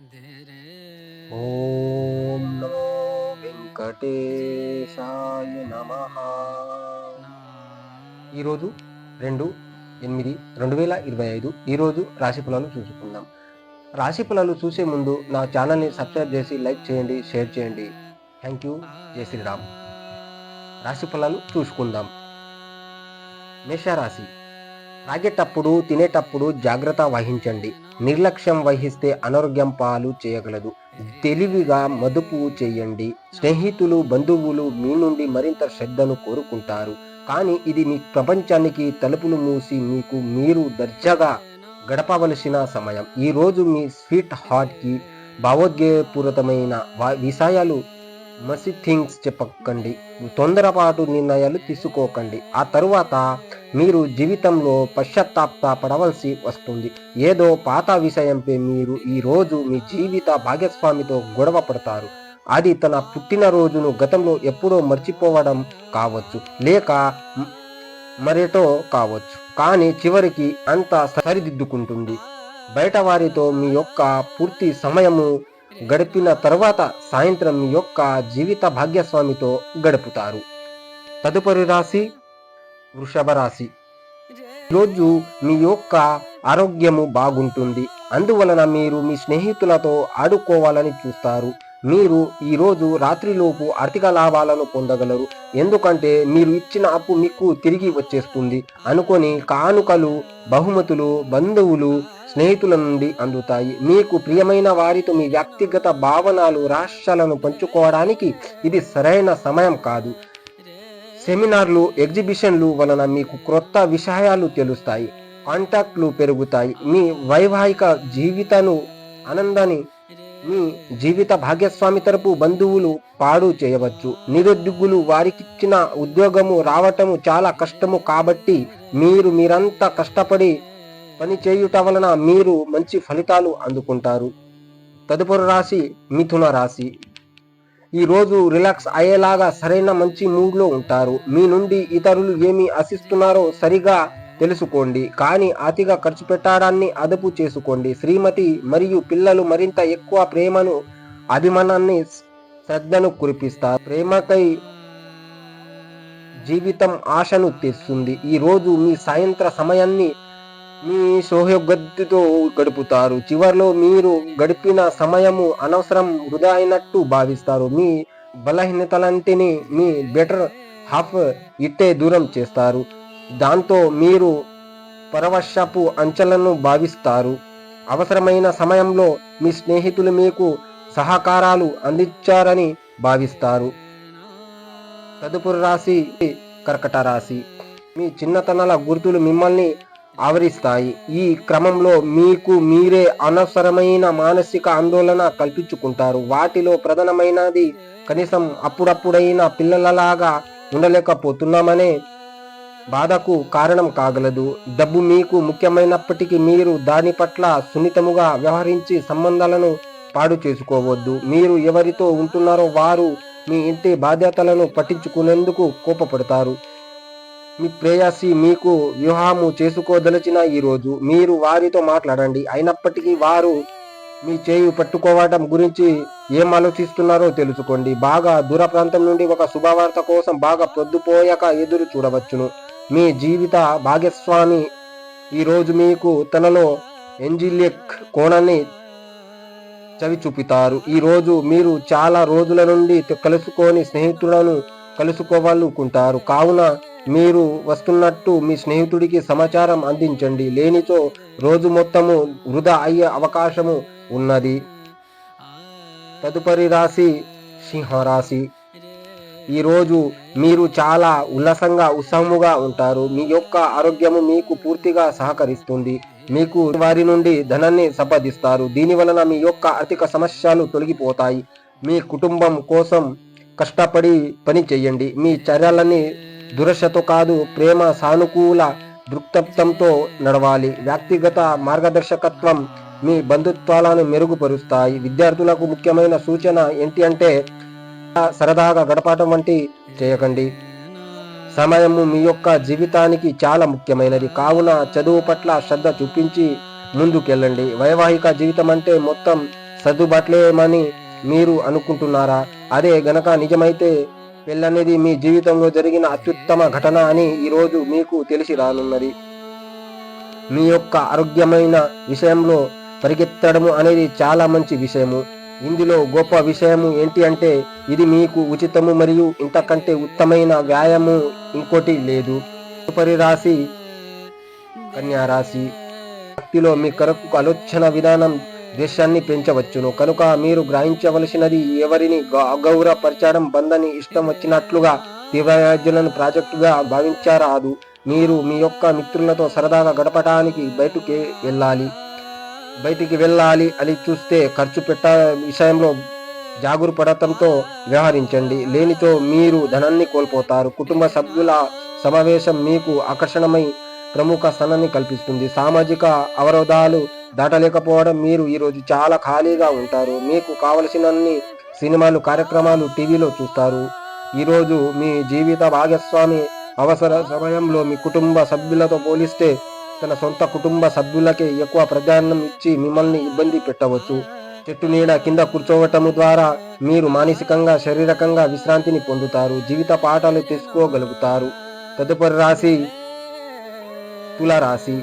ఓం నమో వెంకటేశాయ నమ. ఈరోజు రెండు ఎనిమిది రెండు వేల ఇరవై ఐదు ఈరోజు రాశి ఫలాలు చూసుకుందాం. రాశి ఫలాలు చూసే ముందు నా ఛానల్ని సబ్స్క్రైబ్ చేసి లైక్ చేయండి షేర్ చేయండి. Thank you. జై శ్రీరామ్. రాశి ఫలాలు చూసుకుందాం. మేషరాశి. తాగేటప్పుడు తినేటప్పుడు జాగ్రత్త వహించండి. నిర్లక్ష్యం వహిస్తే అనారోగ్యం పాలు చేయగలదు. తెలివిగా మదుపు చేయండి. స్నేహితులు బంధువులు మీ నుండి మరింత శ్రద్ధను కోరుకుంటారు. కానీ ఇది మీ ప్రపంచానికి తలుపులు మూసి మీకు మీరు దర్జాగా గడపవలసిన సమయం. ఈ రోజు మీ స్వీట్ హార్ట్కి భావోద్వేగపూరితమైన విషయాలు మసి థింగ్స్ చెప్పకండి. తొందరపాటు నిర్ణయాలు తీసుకోకండి. ఆ తరువాత మీరు జీవితంలో పశ్చాత్తాపడవలసి వస్తుంది. ఏదో పాత విషయంపై మీరు ఈ రోజు మీ జీవిత భాగస్వామితో గొడవ పడతారు. అది తన పుట్టినరోజును గతంలో ఎప్పుడో మర్చిపోవడం కావచ్చు. లేక మరేటో కావచ్చు. కానీ చివరికి అంతా సరిదిద్దుకుంటుంది. బయట వారితో మీ యొక్క పూర్తి సమయము గడిపిన తర్వాత సాయంత్రం మీ యొక్క జీవిత భాగ్యస్వామితో గడుపుతారు. తదుపరి రాశి వృషభ రాశి. రోజు మీ యొక్క ఆరోగ్యము బాగుంటుంది. అందువలన మీరు మీ స్నేహితులతో ఆడుకోవాలని చూస్తారు. మీరు ఈ రోజు రాత్రిలోపు ఆర్థిక లాభాలను పొందగలరు. ఎందుకంటే మీరు ఇచ్చిన అప్పు మీకు తిరిగి వచ్చేస్తుంది. అనుకొని కానుకలు బహుమతులు బంధువులు స్నేహితుల నుండి అందుతాయి. మీకు ప్రియమైన వారితో మీ వ్యక్తిగత భావనలు రాష్ట్రాలను పంచుకోవడానికి ఇది సరైన సమయం కాదు. సెమినార్లు ఎగ్జిబిషన్లు వలన మీకు క్రొత్త విషయాలు తెలుస్తాయి. కాంటాక్ట్లు పెరుగుతాయి. మీ వైవాహిక జీవితను ఆనందాన్ని మీ జీవిత భాగ్యస్వామి తరపు బంధువులు పాడు చేయవచ్చు. నిరుద్యోగులు వారికిచ్చిన ఉద్యోగము రావటము చాలా కష్టము కాబట్టి మీరు మీరంతా కష్టపడి పని చేయుట వలన మీరు మంచి ఫలితాలు అందుకుంటారు. తదుపరి రాశి మిథున రాశి. ఈ రోజు రిలాక్స్ అయ్యేలాగా సరైన మంచి మూడ్లో ఉంటారు. మీ నుండి ఇతరులు ఏమి ఆశిస్తున్నారో సరిగా తెలుసుకోండి. కానీ అతిగా ఖర్చు పెట్టడాన్ని అదుపు చేసుకోండి. శ్రీమతి మరియు పిల్లలు మరింత ఎక్కువ ప్రేమను అభిమానాన్ని శ్రద్ధను కురిపిస్తారు. ప్రేమకై జీవితం ఆశను తెస్తుంది. ఈ రోజు మీ సాయంత్ర సమయాన్ని మీ సోహగద్దుతో గడుపుతారు. చివర్లో మీరు గడిపిన సమయము అనవసరం వృధా అయినట్టు భావిస్తారు. మీ బలహీనతలంటిని మీ బెటర్ హాఫ్ ఇట్టే దూరం చేస్తారు. దాంతో మీరు పరవశపు అంచెలను భావిస్తారు. అవసరమైన సమయంలో మీ స్నేహితులు మీకు సహకారాలు అందించారని భావిస్తారు. తదుపరి రాశి కర్కట రాశి. మీ చిన్నతనాల గుర్తులు మిమ్మల్ని ఆవరిస్తాయి. ఈ క్రమంలో మీకు మీరే అనవసరమైన మానసిక ఆందోళన కల్పించుకుంటారు. వాటిలో ప్రధానమైనది కనీసం అప్పుడప్పుడైనా పిల్లలలాగా ఉండలేకపోతున్నామనే బాధకు కారణం కాగలదు. డబ్బు మీకు ముఖ్యమైనప్పటికీ మీరు దాని పట్ల సున్నితముగా వ్యవహరించి సంబంధాలను పాడు చేసుకోవద్దు. మీరు ఎవరితో ఉంటున్నారో వారు మీ ఇంటి బాధ్యతలను పట్టించుకునేందుకు కోపపడతారు. మీ ప్రేయసి మీకు వివాహము చేసుకోదలిచిన ఈ రోజు మీరు వారితో మాట్లాడండి. అయినప్పటికీ వారు మీ చేయి పట్టుకోవడం గురించి ఏం ఆలోచిస్తున్నారో తెలుసుకోండి. బాగా దూర ప్రాంతం నుండి ఒక శుభవార్త కోసం బాగా పొద్దుపోయాక ఎదురు చూడవచ్చును. మీ జీవిత భాగస్వామి ఈ రోజు మీకు తనలో ఎంజిలియక్ కోణాన్ని చవి చూపుతారు ఈ రోజు మీరు చాలా రోజుల నుండి కలుసుకొని స్నేహితులను కలుసుకోవాలనుకుంటారు. కావున మీరు వస్తున్నట్టు మీ స్నేహితుడికి సమాచారం అందించండి. లేనిచో రోజు మొత్తము వృధా అయ్యే అవకాశము ఉన్నది. తదుపరి రాశి సింహరాశి. ఈరోజు మీరు చాలా ఉల్లాసంగా ఉత్సాహముగా ఉంటారు. మీ యొక్క ఆరోగ్యము మీకు పూర్తిగా సహకరిస్తుంది. మీకు వారి నుండి ధనాన్ని సంపాదిస్తారు. దీని వలన మీ యొక్క ఆర్థిక సమస్యలు తొలగిపోతాయి. మీ కుటుంబం కోసం కష్టపడి పని చేయండి. మీ చర్యలని దురశతో కాదు ప్రేమ సానుకూల దృక్తత్వంతో నడవాలి. వ్యక్తిగత మార్గదర్శకత్వం మీ బంధుత్వాలను మెరుగుపరుస్తాయి. విద్యార్థులకు ముఖ్యమైన సూచన ఏంటి అంటే సరదాగా గడపాటం వంటి చేయకండి. సమయము మీ యొక్క జీవితానికి చాలా ముఖ్యమైనది. కావున చదువు పట్ల శ్రద్ధ చూపించి ముందుకెళ్ళండి. వైవాహిక జీవితం అంటే మొత్తం సర్దుబాట్లేమని మీరు అనుకుంటున్నారా? అదే గనక నిజమైతే పెళ్ళనేది మీ జీవితంలో జరిగిన అత్యుత్తమ ఘటన అని ఈరోజు మీకు తెలిసి రానున్నది. మీ యొక్క ఆరోగ్యమైన విషయంలో పరిగెత్తడము అనేది చాలా మంచి విషయము. ఇందులో గొప్ప విషయము ఏంటి అంటే ఇది మీకు ఉచితము మరియు ఇంతకంటే ఉత్తమైన వ్యాయామం ఇంకోటి లేదు. తదుపరి రాశి కన్యా రాశి. భక్తిలో మీ కొరకు ఆలోచన విధానం దేశాన్ని పెంచవచ్చును. కనుక మీరు గ్రహించవలసినది ఎవరిని అగౌరవపరచడం బందని ఇష్టం వచ్చినట్లుగా తీవ్రయాజ్యులను ప్రాజెక్టుగా భావించరాదు. మీరు మీ యొక్క మిత్రులతో సరదాగా గడపడానికి బయటకి వెళ్ళాలి. బయటికి వెళ్ళాలి అని చూస్తే ఖర్చు పెట్ట విషయంలో జాగురుపడటంతో వ్యవహరించండి. లేనిచో మీరు ధనాన్ని కోల్పోతారు. కుటుంబ సభ్యుల సమావేశం మీకు ఆకర్షణమై ప్రముఖ స్థానాన్ని కల్పిస్తుంది. సామాజిక అవరోధాలు దాటలేకపోవడం మీరు ఈరోజు చాలా ఖాళీగా ఉంటారు. మీకు కావలసినన్ని సినిమాలు కార్యక్రమాలు టీవీలో చూస్తారు. ఈరోజు మీ జీవిత భాగస్వామి అవసర సమయంలో మీ కుటుంబ సభ్యులతో పోలిస్తే తన సొంత కుటుంబ సభ్యులకే ఎక్కువ ప్రాధాన్యం ఇచ్చి మిమ్మల్ని ఇబ్బంది పెట్టవచ్చు. చెట్టు నీడ కింద కూర్చోవటము ద్వారా మీరు మానసికంగా శారీరకంగా విశ్రాంతిని పొందుతారు. జీవిత పాఠాలు తెలుసుకోగలుగుతారు. తదుపరి రాశి తుల రాశి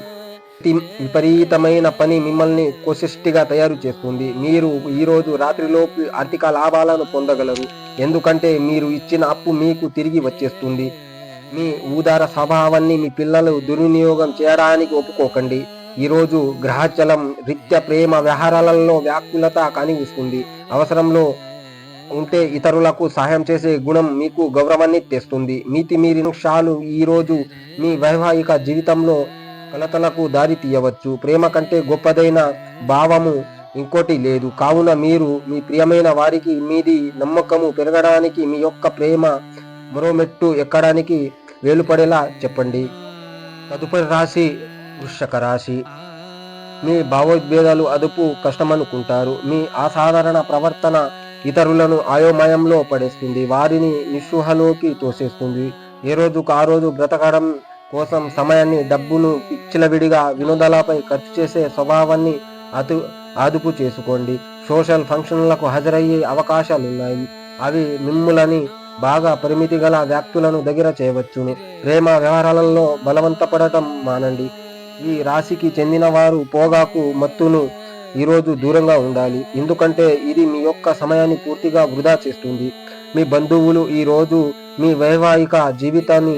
విపరీతమైన పని మిమ్మల్ని కోశిష్టిగా తయారు చేస్తుంది. మీరు ఈరోజు రాత్రిలోపు ఆర్థిక లాభాలను పొందగలరు. ఎందుకంటే మీరు ఇచ్చిన అప్పు మీకు తిరిగి వచ్చేస్తుంది. మీ ఊదార స్వభావాన్ని మీ పిల్లలు దుర్వినియోగం చేయడానికి ఒప్పుకోకండి. ఈరోజు గ్రహచలం రిత్య ప్రేమ వ్యవహారాలలో వ్యాకులత కనిపిస్తుంది. అవసరంలో ఉంటే ఇతరులకు సహాయం చేసే గుణం మీకు గౌరవాన్ని తెస్తుంది మీతి మీరి ఈ ఈరోజు మీ వైవాహిక జీవితంలో కలతలకు దారి తీయవచ్చు. ప్రేమ కంటే గొప్పదైన భావము ఇంకోటి లేదు. కావున మీరు మీ ప్రియమైన వారికి మీది నమ్మకము పెరగడానికి మీ యొక్క ప్రేమ మరో మెట్టు ఎక్కడానికి వేలుపడేలా చెప్పండి. తదుపరి రాశి వృషక రాశి. మీ భావోద్వేదాలు అదుపు కష్టమనుకుంటారు. మీ అసాధారణ ప్రవర్తన ఇతరులను అయోమయంలో పడేస్తుంది. వారిని నిస్సూహలోకి తోసేస్తుంది. ఏ రోజుకు ఆ రోజు బ్రతకడం కోసం సమయాన్ని డబ్బును పిచ్చిలవిడిగా వినోదాలపై ఖర్చు చేసే స్వభావాన్ని అదు అదుపు చేసుకోండి. సోషల్ ఫంక్షన్లకు హాజరయ్యే అవకాశాలు ఉన్నాయి అవి మిమ్ములని బాగా పరిమితి గల వ్యక్తులను దగ్గర చేయవచ్చును. ప్రేమ వ్యవహారాలలో బలవంతపడటం మానండి. ఈ రాశికి చెందిన వారు పోగాకు మత్తును ఈరోజు దూరంగా ఉండాలి. ఎందుకంటే ఇది మీ యొక్క సమయాన్ని పూర్తిగా వృధా చేస్తుంది. మీ బంధువులు ఈ రోజు మీ వైవాహిక జీవితాన్ని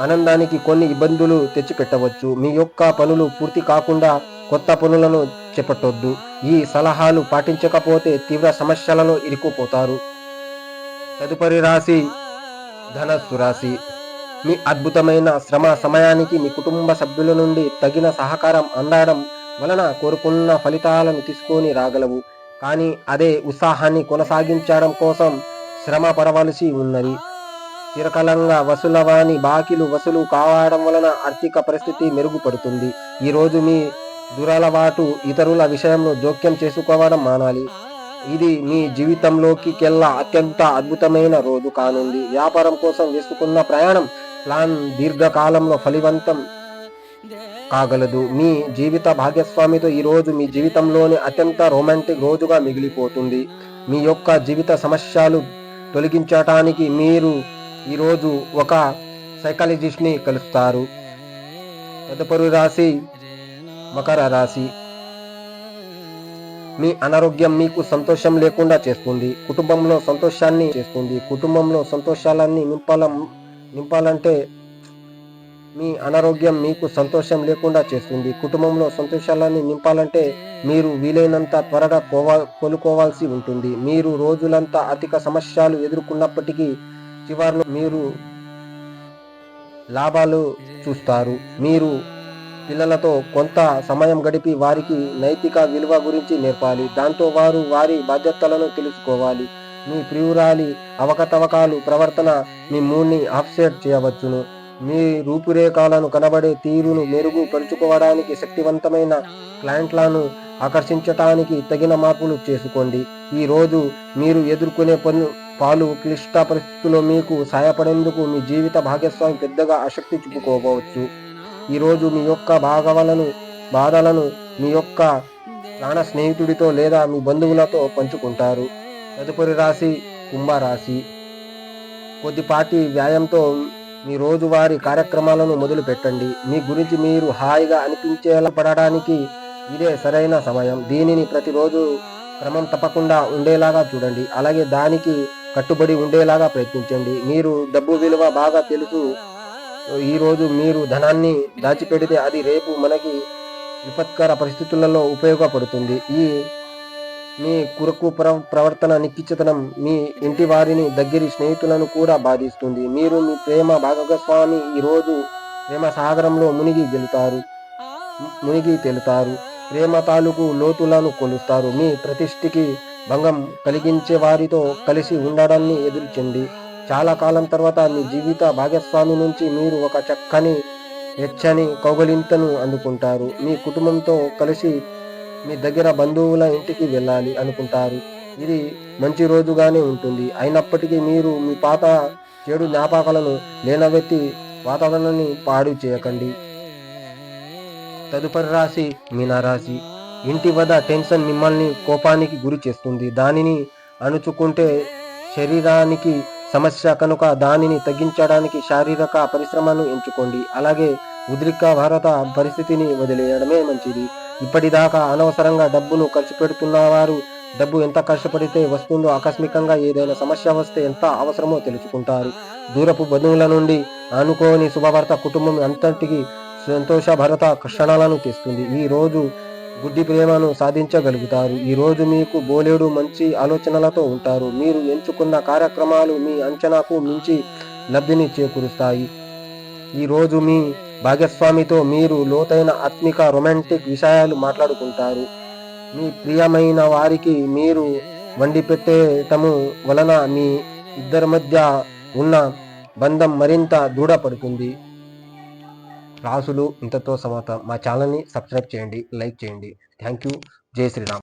ఆనందానికి కొన్ని ఇబ్బందులు తెచ్చిపెట్టవచ్చు. మీ యొక్క పనులు పూర్తి కాకుండా కొత్త పనులను చేపట్టొద్దు. ఈ సలహాలు పాటించకపోతే తీవ్ర సమస్యలలో ఇరుక్కుపోతారు. తదుపరి రాశి ధనస్సు రాశి. మీ అద్భుతమైన శ్రమ సమయానికి మీ కుటుంబ సభ్యుల నుండి తగిన సహకారం అందడం వలన కోరుకున్న ఫలితాలను తీసుకొని రాగలవు. కానీ అదే ఉత్సాహాన్ని కొనసాగించడం కోసం శ్రమ పడవలసి ఉన్నది. చిరకాలంగా వసూలవాని బాకీలు వసూలు కావడం వలన ఆర్థిక పరిస్థితి మెరుగుపడుతుంది. ఈ రోజు మీ దురలవాటు ఇతరుల విషయంలో జోక్యం చేసుకోవడం మానాలి. ఇది మీ జీవితంలోకి కెల్లా అత్యంత అద్భుతమైన రోజు కానుంది. వ్యాపారం కోసం వేసుకున్న ప్రయాణం ప్లాన్ దీర్ఘకాలంలో ఫలివంతం కాగలదు. మీ జీవిత భాగస్వామితో ఈ రోజు మీ జీవితంలోని అత్యంత రొమాంటిక్ రోజుగా మిగిలిపోతుంది. మీ యొక్క జీవిత సమస్యలు తొలగించటానికి మీరు ఈరోజు ఒక సైకాలజిస్ట్ని కలుస్తారు. తదుపరి రాశి మకర రాశి. మీ అనారోగ్యం మీకు సంతోషం లేకుండా చేస్తుంది. కుటుంబంలో సంతోషాన్ని చేస్తుంది. కుటుంబంలో సంతోషాలన్నీ నింపాల నింపాలంటే మీ అనారోగ్యం మీకు సంతోషం లేకుండా చేస్తుంది. కుటుంబంలో సంతోషాలన్నీ నింపాలంటే మీరు వీలైనంత త్వరగా కోవా కోలుకోవాల్సి ఉంటుంది. మీరు రోజులంతా ఆర్థిక సమస్యలు ఎదుర్కొన్నప్పటికీ చివరిలో మీరు లాభాలు చూస్తారు. మీరు పిల్లలతో కొంత సమయం గడిపి వారికి నైతిక విలువ గురించి నేర్పాలి. దాంతో వారు వారి బాధ్యతలను తెలుసుకోవాలి. మీ ప్రియురాలి అవకతవకాలు ప్రవర్తన మీ మూడ్ని ఆఫ్సెట్ చేయవచ్చును. మీ రూపురేఖలను కనబడే తీరును మెరుగుపరుచుకోవడానికి శక్తివంతమైన క్లయింట్లను ఆకర్షించటానికి తగిన మార్పులు చేసుకోండి. ఈ రోజు మీరు ఎదుర్కొనే పనులు పాలు క్లిష్ట పరిస్థితుల్లో మీకు సహాయపడేందుకు మీ జీవిత భాగస్వామి పెద్దగా ఆసక్తి చూపుకోవచ్చు. ఈరోజు మీ యొక్క భాగవలను బాధలను మీ యొక్క ప్రాణ స్నేహితుడితో లేదా మీ బంధువులతో పంచుకుంటారు. తదుపరి రాశి కుంభరాశి. కొద్దిపాటి వ్యాయంతో మీ రోజువారీ కార్యక్రమాలను మొదలు పెట్టండి మీ గురించి మీరు హాయిగా అనిపించేలా పడడానికి ఇదే సరైన సమయం. దీనిని ప్రతిరోజు క్రమం తప్పకుండా ఉండేలాగా చూడండి. అలాగే దానికి కట్టుబడి ఉండేలాగా ప్రయత్నించండి. మీరు డబ్బు విలువ బాగా తెలుసు. ఈరోజు మీరు ధనాన్ని దాచిపెడితే అది రేపు మనకి విపత్కర పరిస్థితులలో ఉపయోగపడుతుంది. ఈ మీ కురకు ప్ర ప్రవర్తన నిక్కిచ్చతనం మీ ఇంటి వారిని దగ్గరి స్నేహితులను కూడా బాధిస్తుంది. మీరు మీ ప్రేమ భాగస్వామి ఈరోజు ప్రేమ సాగరంలో మునిగి గెలుతారు మునిగి తెలుతారు. ప్రేమ తాలూకు లోతులను కొలుస్తారు. మీ ప్రతిష్ఠకి భంగం కలిగించే వారితో కలిసి ఉండడాన్ని ఎదుర్చండి. చాలా కాలం తర్వాత మీ జీవిత భాగస్వామి నుంచి మీరు ఒక చక్కని వెచ్చని కౌగలింతను అందుకుంటారు. మీ కుటుంబంతో కలిసి మీ దగ్గర బంధువుల ఇంటికి వెళ్ళాలి అనుకుంటారు. ఇది మంచి రోజుగానే ఉంటుంది. అయినప్పటికీ మీరు మీ పాత చెడు జ్ఞాపకాలను లేనవెత్తి వాతావరణాన్ని పాడు చేయకండి. తదుపరి రాశి మీనరాశి ఇంటి వద్ద టెన్షన్ మిమ్మల్ని కోపానికి గురి చేస్తుంది. దానిని అణుచుకుంటే శరీరానికి సమస్య కనుక దానిని తగ్గించడానికి శారీరక పరిశ్రమను ఎంచుకోండి. అలాగే ఉద్రిక్త భారత పరిస్థితిని వదిలేయడమే మంచిది. ఇప్పటిదాకా అనవసరంగా డబ్బును ఖర్చు పెడుతున్నవారు డబ్బు ఎంత కష్టపడితే వస్తుందో ఆకస్మికంగా ఏదైనా సమస్య వస్తే ఎంత అవసరమో తెలుసుకుంటారు. దూరపు బంధువుల నుండి అనుకోని శుభవార్త కుటుంబం అంతటికి సంతోష భరత క్షణాలను తెస్తుంది. ఈ రోజు గుడ్డి ప్రేమను సాధించగలుగుతారు. ఈ రోజు మీకు బోలేడు మంచి ఆలోచనలతో ఉంటారు. మీరు ఎంచుకున్న కార్యక్రమాలు మీ అంచనాకు మించి లబ్ధిని చేకూరుస్తాయి. ఈ రోజు మీ భాగస్వామితో మీరు లోతైన ఆత్మిక రొమాంటిక్ విషయాలు మాట్లాడుకుంటారు. మీ ప్రియమైన వారికి మీరు వండి పెట్టేటము వలన మీ ఇద్దరి మధ్య ఉన్న బంధం మరింత దృఢపడుతుంది. రాసులు ఇంతతో సమాప్తం. మా ఛానల్ని సబ్స్క్రైబ్ చేయండి లైక్ చేయండి. Thank you. జై శ్రీరామ్.